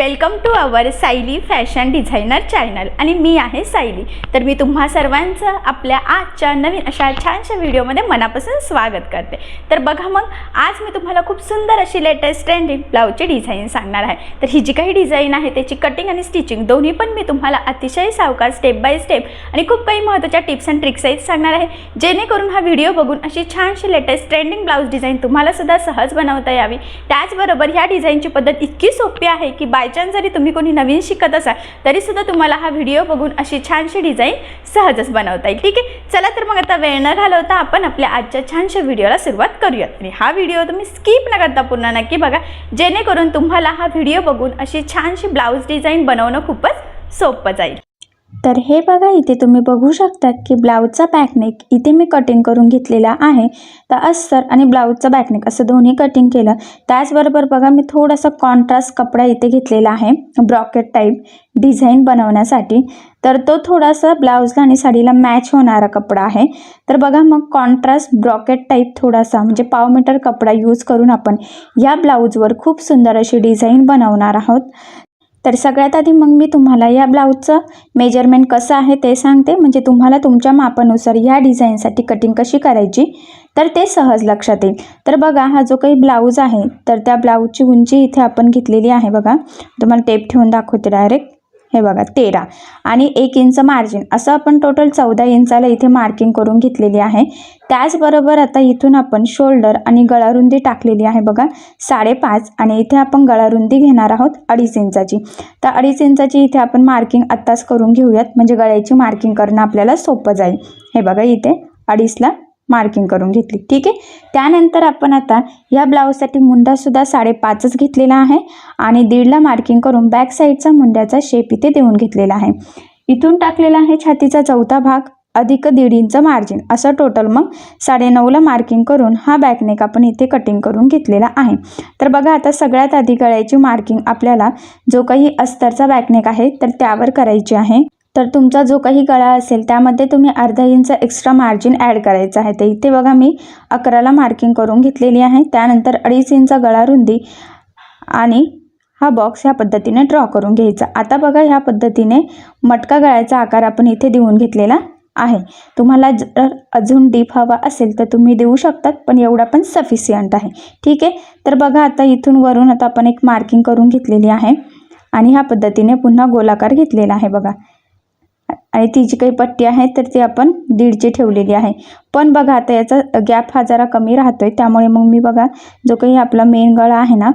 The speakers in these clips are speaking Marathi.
Welcome to our Sayali fashion designer channel. आणि मी आहे सायली. तर मी तुम्हा सर्वांचं आपल्या आजच्या नवीन अशा छानशा व्हिडिओमध्ये मनापासून स्वागत करते. तर बघा मग आज मी तुम्हाला खूप सुंदर अशी लेटेस्ट ट्रेंडिंग ब्लाऊजची डिझाईन सांगणार आहे. तर ही जी काही डिझाईन आहे त्याची कटिंग आणि स्टिचिंग दोन्ही पण मी तुम्हाला अतिशय सावकार स्टेप बाय स्टेप आणि खूप काही महत्त्वाच्या टिप्स अँड ट्रिक्सही सांगणार आहे. जेणेकरून हा व्हिडिओ बघून अशी छानशी लेटेस्ट ट्रेंडिंग ब्लाऊज डिझाईन तुम्हाला सुद्धा सहज बनवता यावी. त्याचबरोबर ह्या डिझाईनची पद्धत इतकी सोपी आहे की बाय चान्स जरी तुम्ही कोणी नवीन शिकत असाल तरीसुद्धा तुम्हाला हा व्हिडिओ बघून अशी छानशी डिझाईन सहजच बनवता येईल. ठीक आहे? चला तर मग आता वेळ न घालवता आपण आपल्या आजच्या छानशा व्हिडिओला सुरुवात करूयात. आणि हा व्हिडिओ तुम्ही स्किप न करता पूर्ण नक्की बघा. जेणेकरून तुम्हाला हा व्हिडिओ बघून अशी छानशी ब्लाऊज डिझाईन बनवणं खूपच सोपं जाईल. तर हे बघा इथे तुम्ही बघू शकता की ब्लाऊजचा बॅकनेक इथे मी कटिंग करून घेतलेला आहे. तर अस्तर आणि ब्लाऊजचा बॅकनेक असं दोन्ही कटिंग केलं. त्याचबरोबर बघा मी थोडासा कॉन्ट्रास्ट कपडा इथे घेतलेला आहे ब्रॉकेट टाईप डिझाईन बनवण्यासाठी. तर तो थोडासा ब्लाऊजला आणि साडीला मॅच होणारा कपडा आहे. तर बघा मग कॉन्ट्रास्ट ब्रॉकेट टाईप थोडासा म्हणजे पाव मीटर कपडा यूज करून आपण या ब्लाऊजवर खूप सुंदर अशी डिझाईन बनवणार आहोत. तर सगळ्यात आधी मग मी तुम्हाला या ब्लाऊजचं मेजरमेंट कसं आहे ते सांगते. म्हणजे तुम्हाला तुमच्या मापानुसार या डिझाईनसाठी कटिंग कशी करायची तर ते सहज लक्षात येईल. तर बघा हा जो काही ब्लाऊज आहे तर त्या ब्लाऊजची उंची इथे आपण घेतलेली आहे बघा. तुम्हाला टेप ठेवून दाखवते डायरेक्ट हे बघा तेरा. आणि एक इंच मार्जिन असं आपण टोटल चौदा इंचाला इथे मार्किंग करून घेतलेली आहे. त्याचबरोबर आता इथून आपण शोल्डर आणि गळारुंदी टाकलेली आहे बघा. साडेपाच. आणि इथे आपण गळारुंदी घेणार आहोत अडीच इंचाची. तर अडीच इंचाची इथे आपण मार्किंग आत्ताच करून घेऊयात. म्हणजे गळ्याची मार्किंग करणं आपल्याला सोपं जाईल. हे बघा इथे अडीचला मार्किंग करून घेतली. ठीक आहे? त्यानंतर आपण आता या ब्लाऊजसाठी मुंडासुद्धा साडेपाचच घेतलेला आहे आणि दीडला मार्किंग करून बॅक साईडचा मुंड्याचा शेप इथे देऊन घेतलेला आहे. इथून टाकलेला आहे छातीचा चौथा भाग अधिक दीड इंच मार्जिन असं टोटल मग साडेनऊला मार्किंग करून हा बॅकनेक आपण इथे कटिंग करून घेतलेला आहे. तर बघा आता सगळ्यात आधी गळ्याची मार्किंग आपल्याला जो काही अस्तरचा बॅकनेक आहे तर त्यावर करायची आहे. तर तुमचा जो काही गळा असेल त्यामध्ये तुम्ही अर्धा इंच एक्स्ट्रा मार्जिन ॲड करायचं आहे. तर इथे बघा मी अकराला मार्किंग करून घेतलेली आहे. त्यानंतर अडीच इंच गळा रुंदी आणि हा बॉक्स ह्या पद्धतीने ड्रॉ करून घ्यायचा. आता बघा ह्या पद्धतीने मटका गळ्याचा आकार आपण इथे देऊन घेतलेला आहे. तुम्हाला जर अजून डीप हवा असेल तर तुम्ही देऊ शकतात पण एवढा पण सफिशियंट आहे. ठीक आहे? तर बघा आता इथून वरून आता आपण एक मार्किंग करून घेतलेली आहे आणि ह्या पद्धतीने पुन्हा गोलाकार घेतलेला आहे बघा. आणि ती जी काही पट्टी आहे तर ती आपण दीडची ठेवलेली आहे. पण बघा आता याचा गॅप हा जरा कमी राहतो आहे त्यामुळे मग मी बघा जो काही आपला मेन गळा आहे ना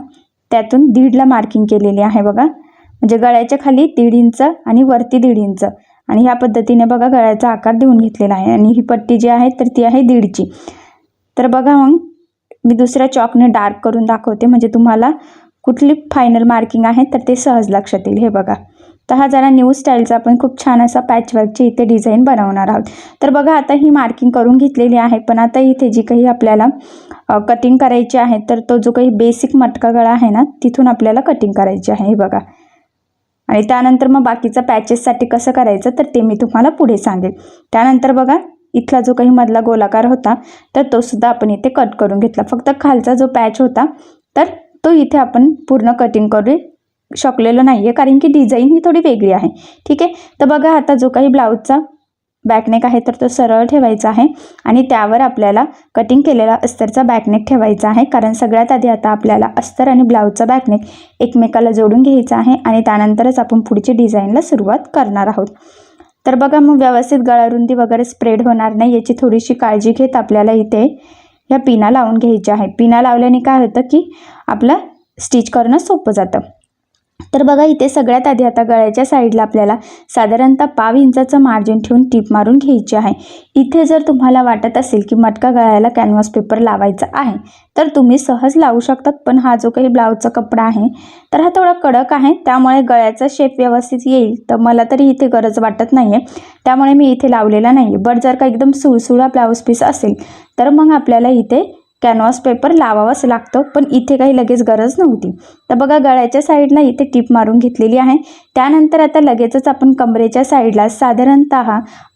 त्यातून दीडला मार्किंग केलेली आहे बघा. म्हणजे गळ्याच्या खाली दीड इंच आणि वरती दीड इंच. आणि ह्या पद्धतीने बघा गळ्याचा आकार देऊन घेतलेला आहे. आणि ही पट्टी जी आहे तर ती आहे दीडची. तर बघा मग मी दुसऱ्या चॉकने डार्क करून दाखवते. म्हणजे तुम्हाला कुठली फायनल मार्किंग आहे तर ते सहज लक्षात येईल. हे बघा. तर हा जरा न्यू स्टाईलचा आपण खूप छान असा पॅचवर्कची इथे डिझाईन बनवणार आहोत. तर बघा आता ही मार्किंग करून घेतलेली आहे पण आता इथे जी काही आपल्याला कटिंग करायची आहे तर तो जो काही बेसिक मटका गळा आहे ना तिथून आपल्याला कटिंग करायची आहे हे बघा. आणि त्यानंतर मग बाकीचं पॅचेससाठी कसं करायचं तर ते मी तुम्हाला पुढे सांगेल. त्यानंतर बघा इथला जो काही मधला गोलाकार होता तर तो सुद्धा आपण इथे कट करून घेतला. फक्त खालचा जो पॅच होता तर तो इथे आपण पूर्ण कटिंग करू शकलेलं नाही आहे कारण की डिझाईन ही थोडी वेगळी आहे. ठीक आहे? तर बघा आता जो काही ब्लाऊजचा बॅकनेक आहे तर तो सरळ ठेवायचा आहे आणि त्यावर आपल्याला कटिंग केलेला अस्तरचा बॅकनेक ठेवायचा आहे कारण सगळ्यात आधी आता आपल्याला अस्तर आणि ब्लाऊजचा बॅकनेक एकमेकाला जोडून घ्यायचा आहे आणि त्यानंतरच आपण पुढची डिझाईनला सुरुवात करणार आहोत. तर बघा मग व्यवस्थित गळारुंदी वगैरे स्प्रेड होणार नाही याची थोडीशी काळजी घेत आपल्याला इथे ह्या पिना लावून घ्यायच्या आहे पिना लावल्याने काय होतं की आपलं स्टिच करणं सोपं जातं. तर बघा इथे सगळ्यात आधी आता गळ्याच्या साईडला आपल्याला साधारणतः पाव इंचाचं मार्जिन ठेवून टीप मारून घ्यायची आहे. इथे जर तुम्हाला वाटत असेल की मटका गळ्याला कॅनव्हास पेपर लावायचा आहे तर तुम्ही सहज लावू शकतात पण हा जो काही ब्लाऊजचा कपडा आहे तर हा थोडा कडक आहे त्यामुळे गळ्याचा शेप व्यवस्थित येईल. तर मला तरी इथे गरज वाटत नाही आहे त्यामुळे मी इथे लावलेला नाही आहे बट जर का एकदम सुळसुळा ब्लाऊज पीस असेल तर मग आपल्याला इथे कॅनव्हास पेपर लावावाच लागतो पण इथे काही लगेच गरज नव्हती. तर बघा गळ्याच्या साईडला इथे टीप मारून घेतलेली आहे. त्यानंतर आता लगेचच आपण कमरेच्या साईडला साधारणत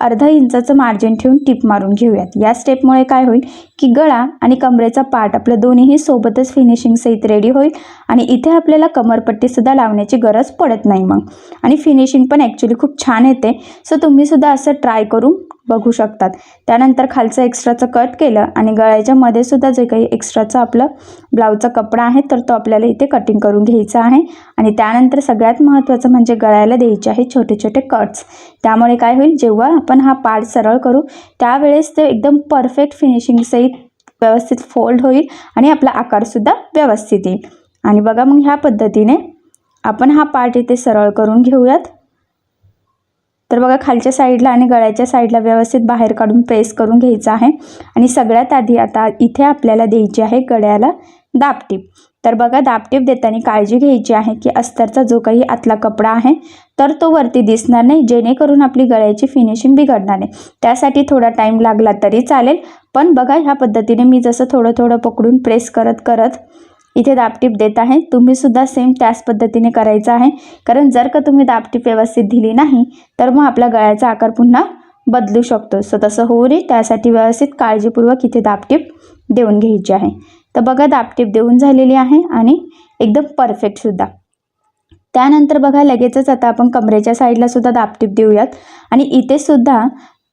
अर्धा इंचाचं मार्जिन ठेवून टीप मारून घेऊयात. या स्टेपमुळे काय होईल की गळा आणि कमरेचा पार्ट आपलं दोन्हीही सोबतच फिनिशिंग सहित रेडी होईल आणि इथे आपल्याला कमरपट्टीसुद्धा लावण्याची गरज पडत नाही मग. आणि फिनिशिंग पण ॲक्च्युली खूप छान येते. सो तुम्हीसुद्धा असं ट्राय करून बघू शकतात. त्यानंतर खालचं एक्स्ट्राचं कट केलं आणि गळ्याच्या मध्ये सुद्धा जे काही एक्स्ट्राचं आपलं ब्लाऊजचा कपडा आहे तर तो आपल्याला इथे कटिंग करून घ्यायचा आहे. आणि त्यानंतर सगळ्यात महत्त्वाचं म्हणजे गळ्याला द्यायचे आहे छोटे छोटे कट्स त्यामुळे काय होईल जेव्हा आपण हा पार्ट सरळ करू त्यावेळेस ते एकदम परफेक्ट फिनिशिंगसहित व्यवस्थित फोल्ड होईल आणि आपला आकारसुद्धा व्यवस्थित येईल. आणि बघा मग ह्या पद्धतीने आपण हा पार्ट इथे सरळ करून घेऊयात. तर बघा खालच्या साईडला आणि गळ्याच्या साईडला व्यवस्थित बाहेर काढून प्रेस करून घ्यायचं आहे. आणि सगळ्यात आधी आता इथे आपल्याला द्यायची आहे गळ्याला दाबटीप तर बघा दाबटीप देताना काळजी घ्यायची आहे की अस्तरचा जो काही आतला कपडा आहे तर तो वरती दिसणार नाही जेणेकरून आपली गळ्याची फिनिशिंग बिघडणार नाही. त्यासाठी थोडा टाईम लागला तरी चालेल. पण बघा ह्या पद्धतीने मी जसं थोडं थोडं पकडून प्रेस करत करत इथे दाबटीप देत आहे. तुम्हीसुद्धा सेम त्याच पद्धतीने करायचं आहे. कारण जर का तुम्ही दाबटीप व्यवस्थित दिली नाही तर मग आपला गळ्याचा आकार पुन्हा बदलू शकतो. सो तसं होऊ नये. त्यासाठी व्यवस्थित काळजीपूर्वक इथे दाबटीप देऊन घ्यायची आहे. तर बघा दाबटीप देऊन झालेली आहे आणि एकदम परफेक्टसुद्धा त्यानंतर बघा लगेचच आता आपण कमरेच्या साईडला सुद्धा दाबटीप देऊयात. आणि इथे सुद्धा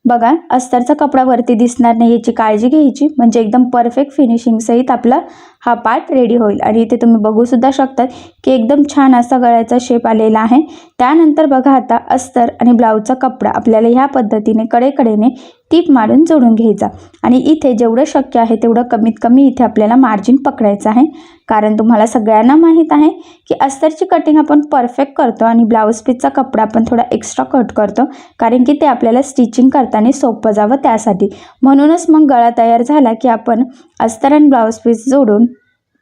बघा अस्तरचा कपडा वरती दिसणार नाही याची काळजी घ्यायची. म्हणजे एकदम परफेक्ट फिनिशिंग सहित आपला हा पार्ट रेडी होईल. आणि इथे तुम्ही बघू सुद्धा शकतात की एकदम छान असा गळ्याचा शेप आलेला आहे. त्यानंतर बघा आता अस्तर आणि ब्लाऊजचा कपडा. आपल्याला ह्या पद्धतीने कडेकडेने टीप मारून जोडून घ्यायचा. आणि इथे जेवढं शक्य आहे तेवढं कमीत कमी इथे आपल्याला मार्जिन पकडायचं आहे. कारण तुम्हाला सगळ्यांना माहीत आहे की अस्तरची कटिंग आपण परफेक्ट करतो आणि ब्लाऊज पीसचा कपडा आपण थोडा एक्स्ट्रा कट करतो. कारण की ते आपल्याला स्टिचिंग करताना सोपं जावं त्यासाठी. म्हणूनच मग गळा तयार झाला की आपण अस्तर आणि ब्लाऊज पीस जोडून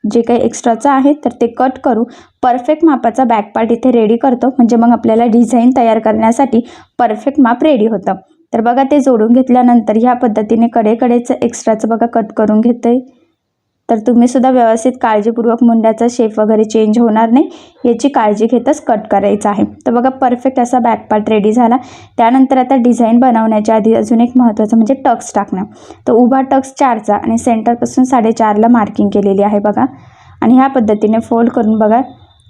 जे काही एक्स्ट्राचं आहे तर ते कट करू. परफेक्ट मापाचा बॅक पार्ट इथे रेडी करतो. म्हणजे मग आपल्याला डिझाईन तयार करण्यासाठी परफेक्ट माप रेडी होतं. तर बघा ते जोडून घेतल्यानंतर ह्या पद्धतीने कडेकडेचं एक्स्ट्राचं बघा कट करून घेते तर तुम्ही सुद्धा व्यवस्थित काळजीपूर्वक मुंड्याचा शेप वगैरे चेंज होणार नाही. याची काळजी घेतच कट करायचं आहे. तर बघा परफेक्ट असा बॅक पार्ट रेडी झाला. त्यानंतर आता डिझाईन बनवण्याच्या आधी अजून एक महत्त्वाचं म्हणजे टक्स टाकणं. तर उभा टक्स चारचा आणि सेंटरपासून साडेचारला मार्किंग केलेली आहे बघा. आणि ह्या पद्धतीने फोल्ड करून बघा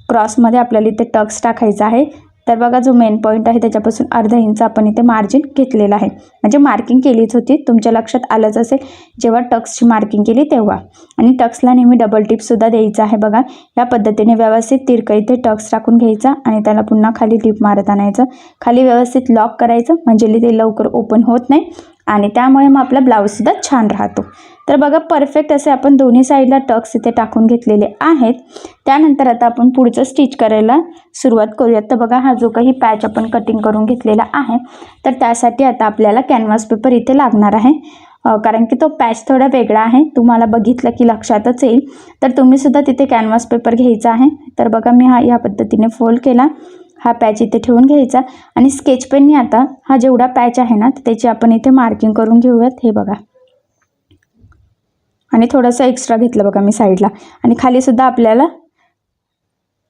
क्रॉसमध्ये आपल्याला इथे टक्स टाकायचा आहे. तर बघा जो मेन पॉईंट आहे त्याच्यापासून अर्धा इंच आपण इथे मार्जिन घेतलेलं आहे. म्हणजे मार्किंग केलीच होती. तुमच्या लक्षात आलंच असेल जेव्हा टक्सची मार्किंग केली तेव्हा. आणि टक्सला नेहमी डबल टिपसुद्धा द्यायचं आहे बघा. या पद्धतीने व्यवस्थित तिरक इथे टक्स टाकून घ्यायचा आणि त्याला पुन्हा खाली टिप मारत आणायचं. खाली व्यवस्थित लॉक करायचं म्हणजे ते लवकर ओपन होत नाही. आणि त्यामुळे मग आपला ब्लाऊजसुद्धा छान राहतो. तर बघा परफेक्ट असे आपण दोन्ही साईडला टक्स इथे टाकून घेतलेले आहेत. त्यानंतर आता आपण पुढचं स्टिच करायला सुरुवात करूयात. तर बघा हा जो काही पॅच आपण कटिंग करून घेतलेला आहे तर त्यासाठी आता आपल्याला कॅनव्हास पेपर इथे लागणार आहे. कारण की तो पॅच थोडा वेगळा आहे. तुम्हाला बघितलं की लक्षातच येईल. तर तुम्हीसुद्धा तिथे कॅनव्हास पेपर घ्यायचा आहे. तर बघा मी हा या पद्धतीने फोल्ड केला. हा पॅच इथे ठेवून घ्यायचा. आणि स्केच पेनने आता हा जेवढा पॅच आहे ना त्याची आपण इथे मार्किंग करून घेऊयात. हे बघा. आणि थोडंसं एक्स्ट्रा घेतलं बघा मी साईडला आणि खालीसुद्धा आपल्याला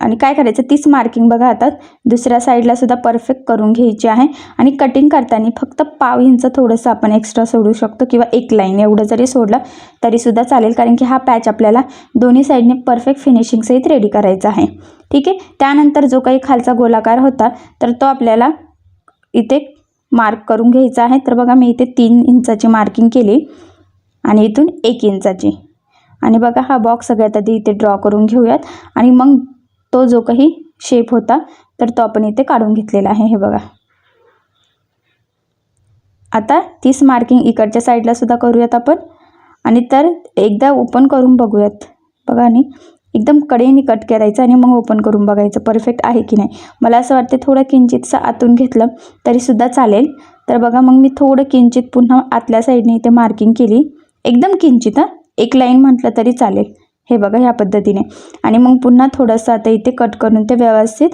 आणि काय करायचं तीच मार्किंग बघा आता. दुसऱ्या साईडला सुद्धा परफेक्ट करून घ्यायची आहे. आणि कटिंग करताना फक्त पाव इंच थोडंसं आपण एक्स्ट्रा सोडू शकतो किंवा एक लाईन एवढं जरी सोडलं तरीसुद्धा चालेल. कारण की हा पॅच आपल्याला दोन्ही साईडने परफेक्ट फिनिशिंगसहित रेडी करायचा आहे. ठीक आहे? त्यानंतर जो काही खालचा गोलाकार होता तर तो आपल्याला इथे मार्क करून घ्यायचा आहे. तर बघा मी इथे तीन इंचाची मार्किंग केली. आणि इथून एक इंचाची. आणि बघा हा बॉक्स सगळ्यात आधी इथे ड्रॉ करून घेऊयात. आणि मग तो जो काही शेप होता तर तो आपण इथे काढून घेतलेला आहे. हे बघा. आता तीच मार्किंग इकडच्या साईडला सुद्धा करूयात आपण. आणि तर एकदा ओपन करून बघूयात. बघा आणि एकदम कडेने कट करायचं आणि मग ओपन करून बघायचं. परफेक्ट आहे की नाही? मला असं वाटते थोडं किंचितचं आतून घेतलं तरीसुद्धा चालेल. तर बघा मग मी थोडं किंचित पुन्हा आतल्या साईडने इथे मार्किंग केली. एकदम किंचित एक लाईन म्हटलं तरी चालेल. हे बघा ह्या पद्धतीने. आणि मग पुन्हा थोडंसं आता इथे कट करून ते व्यवस्थित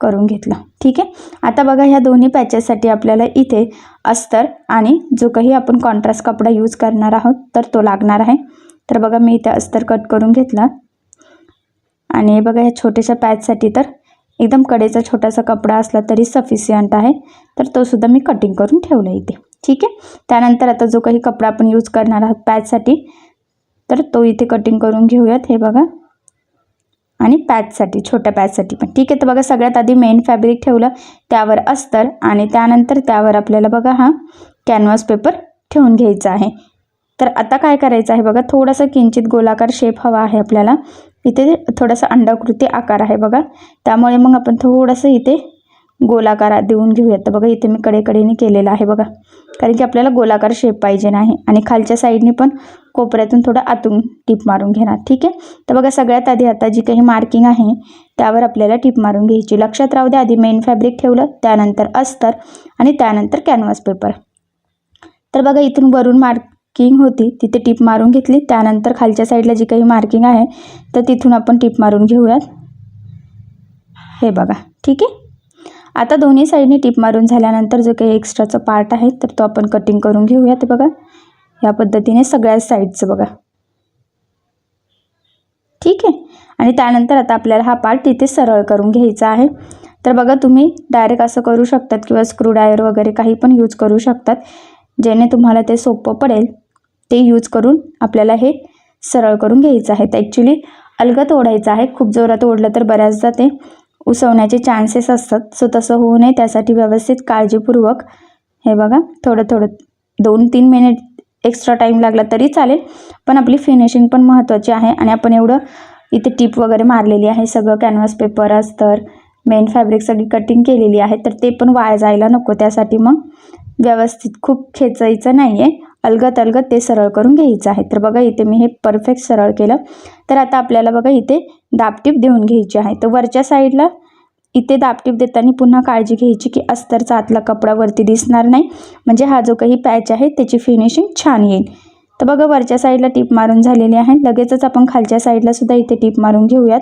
करून घेतलं. ठीक आहे? आता बघा ह्या दोन्ही पॅचेससाठी आपल्याला इथे अस्तर आणि जो काही आपण कॉन्ट्रास्ट कपडा यूज करणार आहोत तर तो लागणार आहे. तर बघा मी इथे अस्तर कट करून घेतला. आणि बघा ह्या छोट्याशा पॅचसाठी तर एकदम कडेचा छोटासा कपडा असला तरी सफिशियंट आहे. तर तो सुद्धा मी कटिंग करून ठेवला इथे. ठीक आहे? त्यानंतर आता जो काही कपडा आपण यूज करणार आहोत पॅचसाठी तर तो इथे कटिंग करून घेऊयात हे बघा. आणि पॅचसाठी छोट्या पॅचसाठी पण. ठीक आहे तर बघा सगळ्यात आधी मेन फॅब्रिक ठेवलं त्यावर अस्तर आणि त्यानंतर त्यावर आपल्याला बघा हा कॅनव्हास पेपर ठेवून घ्यायचा आहे. तर आता काय करायचं आहे बघा थोडासा किंचित गोलाकार शेप हवा आहे आपल्याला. इथे थोडासा अंडाकृती आकार आहे बघा. त्यामुळे मग आपण थोडंसं इथे गोलाकार देऊन घेऊयात. तर बघा इथे मी कडेकडेने केलेलं आहे बघा. कारण की आपल्याला गोलाकार शेप पाहिजे नाही. आणि खालच्या साईडने पण कोपऱ्यातून थोडं आतून टिप मारून घेणार. ठीक आहे? तर बघा सगळ्यात आधी आता जी काही मार्किंग आहे त्यावर आपल्याला टिप मारून घ्यायची. लक्षात राहू द्या आधी मेन फॅब्रिक ठेवलं त्यानंतर अस्तर आणि त्यानंतर कॅनव्हास पेपर तर बघा इथून वरून मार्किंग होती तिथे टिप मारून घेतली. त्यानंतर खालच्या साईडला जी काही मार्किंग आहे तर तिथून आपण टिप मारून घेऊयात. हे बघा. ठीक आहे? आता दोन्ही साईडने टीप मारून झाल्यानंतर जो काही एक्स्ट्राचा पार्ट आहे तर तो आपण कटिंग करून घेऊयात बघा. या पद्धतीने सगळ्या साईडचं बघा. ठीक आहे? आणि त्यानंतर आता आपल्याला हा पार्ट तिथे सरळ करून घ्यायचा आहे. तर बघा तुम्ही डायरेक्ट असं करू शकतात किंवा स्क्रूड्रायर वगैरे काही पण यूज करू शकतात. जेणे तुम्हाला ते सोपं पडेल ते यूज करून आपल्याला हे सरळ करून घ्यायचं आहे. तर ॲक्च्युली अलगत ओढायचं आहे. खूप जोरात ओढलं तर बऱ्याचदा ते उसवण्याचे चान्सेस असतात. सो तसं होऊ नये. त्यासाठी व्यवस्थित काळजीपूर्वक हे बघा थोडं थोडं दोन तीन मिनिट एक्स्ट्रा टाईम लागला तरी चालेल. पण आपली फिनिशिंग पण महत्त्वाची आहे आणि आपण एवढं इथे टीप वगैरे मारलेली आहे. सगळं कॅनव्हास पेपर अस्तर मेन फॅब्रिक सगळी कटिंग केलेली आहे. तर ते पण वाया जायला नको. त्यासाठी मग व्यवस्थित खूप खेचायचं नाही आहे अलगत अलगत ते सरळ करून घ्यायचं आहे. तर बघा इथे मी हे परफेक्ट सरळ केलं. तर आता आपल्याला बघा इथे दाबटीप देऊन घ्यायची आहे. तर वरच्या साईडला इथे दाबटीप देताना पुन्हा काळजी घ्यायची की अस्तरचा आतला कपडा वरती दिसणार नाही. म्हणजे हा जो काही पॅच आहे त्याची फिनिशिंग छान येईल. तर बघा वरच्या साईडला टीप मारून झालेली आहे. लगेचच आपण खालच्या साईडला सुद्धा इथे टीप मारून घेऊयात.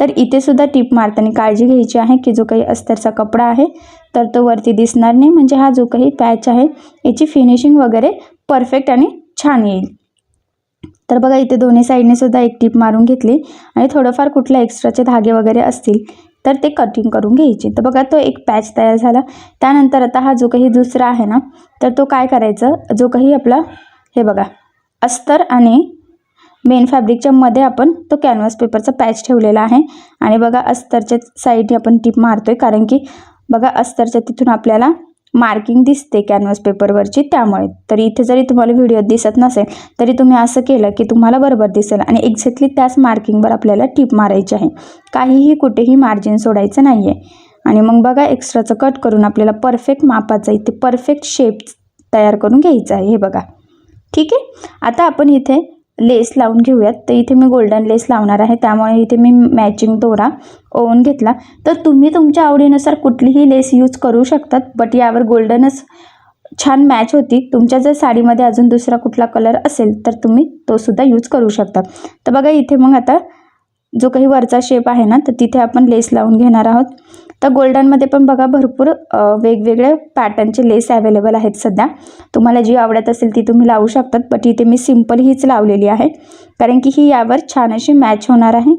तर इथे सुद्धा टीप मारताना काळजी घ्यायची आहे की जो काही अस्तरचा कपडा आहे तर तो वरती दिसणार नाही. म्हणजे हा जो काही पॅच आहे याची फिनिशिंग वगैरे परफेक्ट आणि छान येईल. तर बघा इथे दोन्ही साईडने सुद्धा एक टीप मारून घेतली. आणि थोडंफार कुठल्या एक्स्ट्राचे धागे वगैरे असतील तर ते कटिंग करून घ्यायचे. तर बघा तो एक पॅच तयार झाला. त्यानंतर आता हा जो काही दुसरा आहे ना तर तो काय करायचं? जो काही आपला हे बघा अस्तर आणि मेन फॅब्रिकच्या मध्ये आपण तो कॅनव्हास पेपरचा पॅच ठेवलेला आहे. आणि बघा अस्तरच्या साईडने आपण टीप मारतोय. कारण की बघा अस्तरच्या तिथून आपल्याला मार्किंग दिसते कॅनव्हास पेपरवरची त्यामुळे. तर इथे जरी तुम्हाला व्हिडिओत दिसत नसेल तरी तुम्ही असं केलं की तुम्हाला बरोबर दिसेल आणि एक्झॅक्टली त्याच मार्किंगवर आपल्याला टीप मारायची आहे. काहीही कुठेही मार्जिन सोडायचं नाही आहे आणि मग बघा एक्स्ट्राचं कट करून आपल्याला परफेक्ट मापाचा इथे परफेक्ट शेप तयार करून घ्यायचा आहे. हे बघा. ठीक आहे? आता आपण इथे लेस लावून घेऊयात. तर इथे मी गोल्डन लेस लावणार आहे. त्यामुळे इथे मी मॅचिंग दोरा ओवून घेतला. तर तुम्ही तुमच्या आवडीनुसार कुठलीही लेस यूज करू शकतात बट यावर गोल्डनच छान मॅच होती. तुमच्या जर साडीमध्ये अजून दुसरा कुठला कलर असेल तर तुम्ही तो सुद्धा यूज करू शकता तर बघा इथे मग आता जो काही वरचा शेप आहे ना तर तिथे आपण लेस लावून घेणार आहोत. तर गोल्डनमध्ये पण बघा भरपूर वेगवेगळे पॅटर्नचे लेस अवेलेबल आहेत सध्या. तुम्हाला जी आवडत असेल ती तुम्ही लावू शकतात बट इथे मी सिंपल हीच लावलेली आहे. कारण की ही यावर छान अशी मॅच होणार आहे.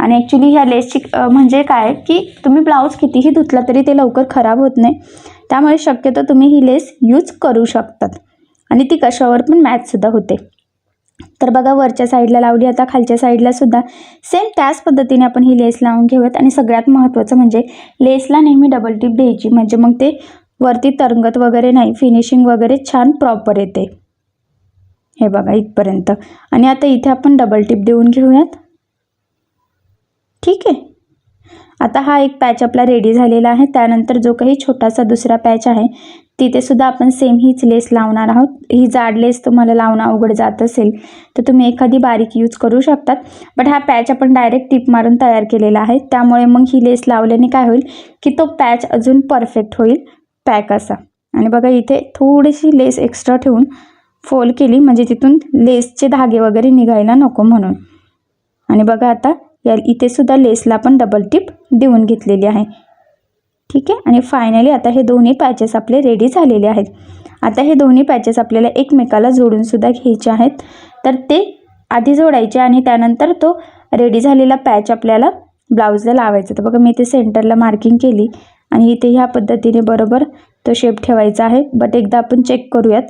आणि ॲक्च्युली ह्या लेसची म्हणजे काय की तुम्ही ब्लाऊज कितीही धुतला तरी ते लवकर खराब होत नाही. त्यामुळे शक्यतो तुम्ही ही लेस यूज करू शकतात. आणि ती कशावर पण मॅचसुद्धा होते. तर बघा वरच्या साईडला लावली. आता खालच्या साईडला सुद्धा सेम त्याच पद्धतीने आपण ही लेस लावून घेऊयात. आणि सगळ्यात महत्त्वाचं म्हणजे लेसला नेहमी डबल टिप द्यायची. म्हणजे मग ते वरती तरंगत वगैरे नाही. फिनिशिंग वगैरे छान प्रॉपर येते. हे बघा इथपर्यंत. आणि आता इथे आपण डबल टिप देऊन घेऊयात. ठीक आहे? आता हा एक पॅच आपला रेडी झालेला आहे. त्यानंतर जो काही छोटासा दुसरा पॅच आहे तिथे सुद्धा आपण सेम हीच लेस लावणार आहोत. ही जाड लेस तुम्हाला लावणं अवघड जात असेल तर तुम्ही एखादी बारीक यूज करू शकतात. बट हा पॅच आपण डायरेक्ट टिप मारून तयार केलेला आहे. त्यामुळे मग ही लेस लावल्याने काय होईल की तो पॅच अजून परफेक्ट होईल. पॅक असा. आणि बघा इथे थोडीशी लेस एक्स्ट्रा ठेवून फोल्ड केली. म्हणजे तिथून लेसचे धागे वगैरे निघायला नको म्हणून. आणि बघा आता या इथे सुद्धा लेसला आपण डबल टिप देऊन घेतलेली आहे. ठीक आहे? आणि फायनली आता हे दोन्ही पॅचेस आपले रेडी झालेले आहेत. आता हे दोन्ही पॅचेस आपल्याला एकमेकाला जोडूनसुद्धा घ्यायचे आहेत. तर ते आधी जोडायचे आणि त्यानंतर तो रेडी झालेला पॅच आपल्याला ब्लाऊजला लावायचा. तर बघा मी इथे सेंटरला मार्किंग केली आणि इथे ह्या पद्धतीने बरोबर तो शेप ठेवायचा आहे. बट एकदा आपण चेक करूयात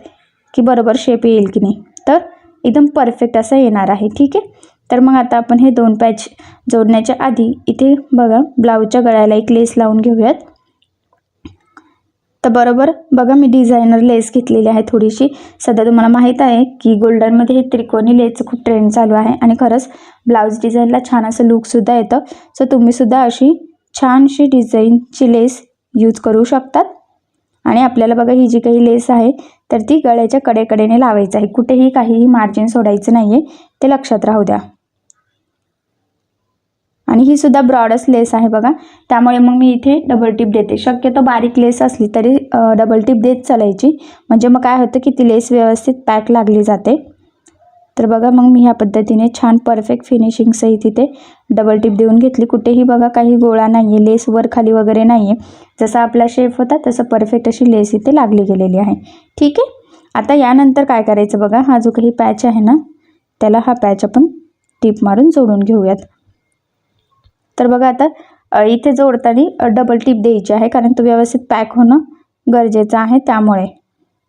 की बरोबर शेप येईल की नाही. तर एकदम परफेक्ट असा येणार आहे. ठीक आहे? तर मग आता आपण हे दोन पॅच जोडण्याच्या आधी इथे बघा ब्लाऊजच्या गळ्याला एक लेस लावून घेऊयात. तर बरोबर बघा मी डिझायनर लेस घेतलेली आहे थोडीशी. सध्या तुम्हाला माहीत आहे की गोल्डनमध्ये हे त्रिकोणी लेसचं खूप ट्रेंड चालू आहे आणि खरंच ब्लाऊज डिझाईनला छान असं लुकसुद्धा येतं. सो तुम्हीसुद्धा अशी छानशी डिझाईनची लेस यूज करू शकतात. आणि आपल्याला बघा ही जी काही लेस आहे तर ती गळ्याच्या कडेकडेने लावायचं आहे. कुठेही काहीही मार्जिन सोडायचं नाही आहे ते लक्षात राहू द्या. आणि ही सुद्धा ब्रॉडच लेस आहे बघा. त्यामुळे मग मी इथे डबल टिप देते. शक्यतो बारीक लेस असली तरी डबल टिप देत चालायची. म्हणजे मग काय होतं की ती लेस व्यवस्थित पॅक लागली जाते. तर बघा मग मी ह्या पद्धतीने छान परफेक्ट फिनिशिंगसहित इथे डबल टिप देऊन घेतली. कुठेही बघा काही गोळा नाही आहे लेस वर खाली वगैरे नाही आहे जसा आपला शेप होता तसं परफेक्ट अशी लेस इथे लागली गेलेली आहे. ठीक आहे? आता यानंतर काय करायचं बघा? हा जो काही पॅच आहे ना त्याला हा पॅच आपण टिप मारून जोडून घेऊयात. तर बघा आता इथे जोडताना डबल टिप द्यायची आहे कारण तो व्यवस्थित पॅक होणं गरजेचं आहे त्यामुळे.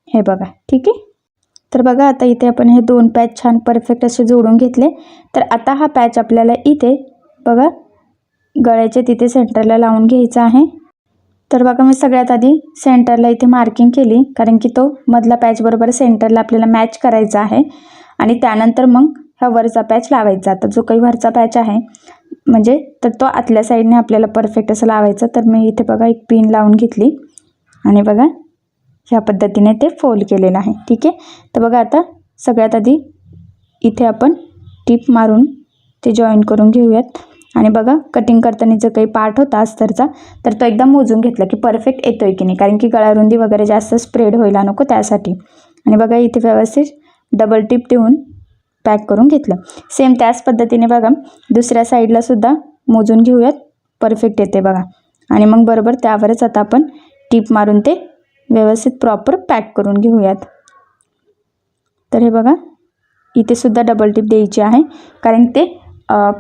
हे बघा ठीक आहे? तर बघा आता इथे आपण हे दोन पॅच छान परफेक्ट असे जोडून घेतले. तर आता हा पॅच आपल्याला इथे बघा गळ्याच्या तिथे सेंटरला लावून घ्यायचा आहे. तर बघा मी सगळ्यात आधी सेंटरला इथे मार्किंग केली कारण की तो मधला पॅच बरोबर सेंटरला आपल्याला मॅच करायचा आहे. आणि त्यानंतर मग हा वरचा पॅच लावायचा. आता जो काही वरचा पॅच आहे म्हणजे तर तो आतल्या साईडने आपल्याला परफेक्ट असं लावायचं. तर मी इथे बघा एक पिन लावून घेतली. आणि बघा ह्या पद्धतीने ते फोल्ड केलेलं आहे. ठीक आहे? तर बघा आता सगळ्यात आधी इथे आपण टीप मारून ते जॉईन करून घेऊयात. आणि बघा कटिंग करताना जो काही पार्ट होता अस्तरचा तर तो एकदा मोजून घेतला की परफेक्ट येतो आहे की नाही. कारण की गळारुंदी वगैरे जास्त स्प्रेड व्हायला नको त्यासाठी. आणि बघा इथे व्यवस्थित डबल टिप देऊन पॅक करून घेतलं. सेम त्याच पद्धतीने बघा दुसऱ्या साईडला सुद्धा मोजून घेऊयात. परफेक्ट येते बघा. आणि मग बरोबर त्यावरच आता आपण टीप मारून ते व्यवस्थित प्रॉपर पॅक करून घेऊयात. तर हे बघा इथे सुद्धा डबल टिप द्यायची आहे. कारण ते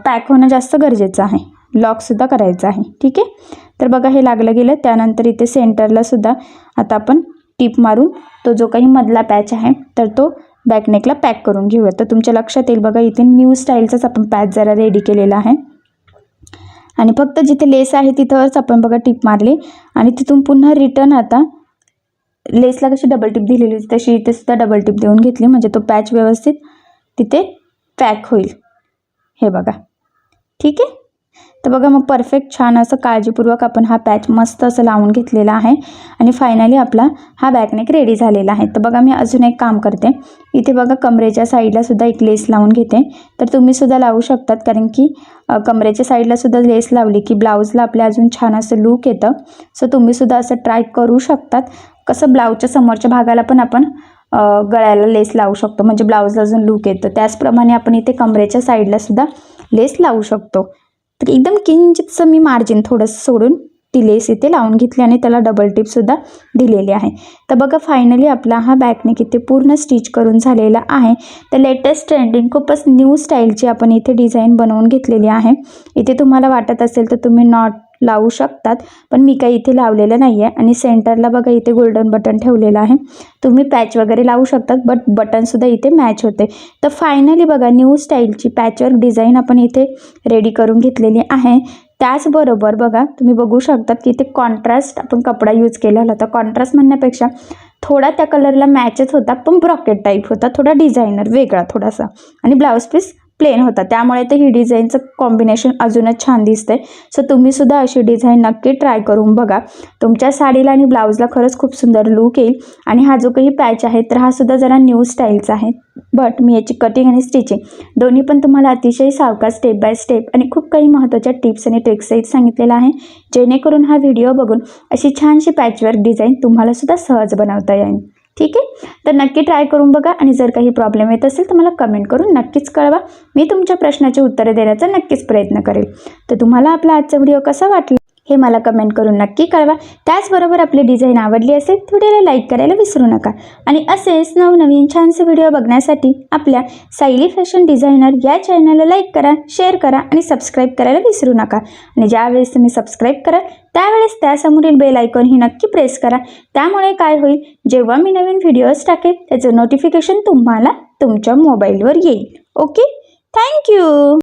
पॅक होणं जास्त गरजेचं आहे. लॉकसुद्धा करायचं आहे. ठीक आहे? तर बघा हे लागलं गेलं. त्यानंतर इथे सेंटरला सुद्धा आता आपण टीप मारून तो जो काही मधला पॅच आहे तर तो बॅकनेकला पॅक करून घेऊया. तर तुमच्या लक्षात येईल बघा इथे न्यू स्टाईलचाच आपण पॅच जरा रेडी केलेला आहे. आणि फक्त जिथे लेस आहे तिथंच आपण बघा टिप मारली. आणि तिथून पुन्हा रिटर्न आता लेसला कशी डबल टिप दिलेली होती तशी इथे सुद्धा डबल टिप देऊन घेतली. म्हणजे तो पॅच व्यवस्थित तिथे पॅक होईल. हे बघा. ठीक आहे? तर बघा मग परफेक्ट छान असं काळजीपूर्वक आपण हा पॅच मस्त असं लावून घेतलेला आहे. आणि फायनली आपला हा बॅकनेक रेडी झालेला आहे. तर बघा मी अजून एक काम करते. इथे बघा कमरेच्या साईडला सुद्धा एक लेस लावून घेते. तर तुम्ही सुद्धा लावू शकतात कारण की कमरेच्या साईडला सुद्धा लेस लावली की ब्लाऊजला आपल्या अजून छान असं लूक येतं. सो तुम्ही सुद्धा असं ट्राय करू शकतात. कसं ब्लाऊजच्या समोरच्या भागाला पण आपण गळ्याला लेस लावू शकतो. म्हणजे ब्लाऊजला अजून लूक येतं. त्याचप्रमाणे आपण इथे कमरेच्या साईडला सुद्धा लेस लावू शकतो. तर एकदम किंचितचं मी मार्जिन थोडंसं सोडून ती लेस इथे लावून घेतली आणि त्याला डबल टिपसुद्धा दिलेली आहे. तर बघा फायनली आपला हा बॅकनेक इथे पूर्ण स्टिच करून झालेला आहे. तर लेटेस्ट ट्रेंडिंग खूपच न्यू स्टाईलची आपण इथे डिझाईन बनवून घेतलेली आहे. इथे तुम्हाला वाटत असेल तर तुम्ही नॉट लावू शकतात. पण मी काही इथे लावलेलं नाही आहे आणि सेंटरला बघा इथे गोल्डन बटन ठेवलेलं आहे. तुम्ही पॅच वगैरे लावू शकतात बट बटनसुद्धा इथे मॅच होते. तर फायनली बघा न्यू स्टाईलची पॅचवर्क डिझाईन आपण इथे रेडी करून घेतलेली आहे. त्याचबरोबर बघा तुम्ही बघू शकतात की इथे कॉन्ट्रास्ट आपण कपडा यूज केलेला होता. कॉन्ट्रास्ट म्हणण्यापेक्षा थोडा त्या कलरला मॅचच होता पण ब्रॉकेट टाईप होता. थोडा डिझायनर वेगळा थोडासा. आणि ब्लाऊज पीस प्लेन होता. त्यामुळे तर ही डिझाईनचं कॉम्बिनेशन अजूनच छान दिसतंय. सो तुम्हीसुद्धा अशी डिझाईन नक्की ट्राय करून बघा. तुमच्या साडीला आणि ब्लाऊजला खरंच खूप सुंदर लूक येईल. आणि हा जो काही पॅच आहे तर हा सुद्धा जरा न्यू स्टाईलचा आहे. बट मी याची कटिंग आणि स्टिचिंग दोन्ही पण तुम्हाला अतिशय सावकाश स्टेप बाय स्टेप आणि खूप काही महत्त्वाच्या टिप्स आणि ट्रिक्ससहित सांगितलेलं आहे. जेणेकरून हा व्हिडिओ बघून अशी छानशी पॅचवर्क डिझाईन तुम्हाला सुद्धा सहज बनवता येईल. ठीक आहे? तर नक्की ट्राय करून बघा आणि जर काही प्रॉब्लेम येत असेल तर मला कमेंट करून नक्कीच कळवा. मी तुमच्या प्रश्नाची उत्तरे देण्याचा नक्कीच प्रयत्न करेल. तर तुम्हाला आपला आजचा व्हिडिओ कसा वाटला? हे मला कमेंट करून नक्की कळवा. त्याचबरोबर आपली डिझाईन आवडली असेल व्हिडिओला लाईक करायला विसरू नका. आणि असेच नवनवीन छानसे व्हिडिओ बघण्यासाठी आपल्या सायली फॅशन डिझायनर या चॅनलला लाईक करा शेअर करा आणि सबस्क्राईब करायला विसरू नका. आणि ज्यावेळेस तुम्ही सबस्क्राईब कराल त्यावेळेस त्यासमोरील बेल आयकॉन ही नक्की प्रेस करा. त्यामुळे काय होईल जेव्हा मी नवीन व्हिडिओज टाकेल त्याचं नोटिफिकेशन तुम्हाला तुमच्या मोबाईलवर येईल. Okay thank you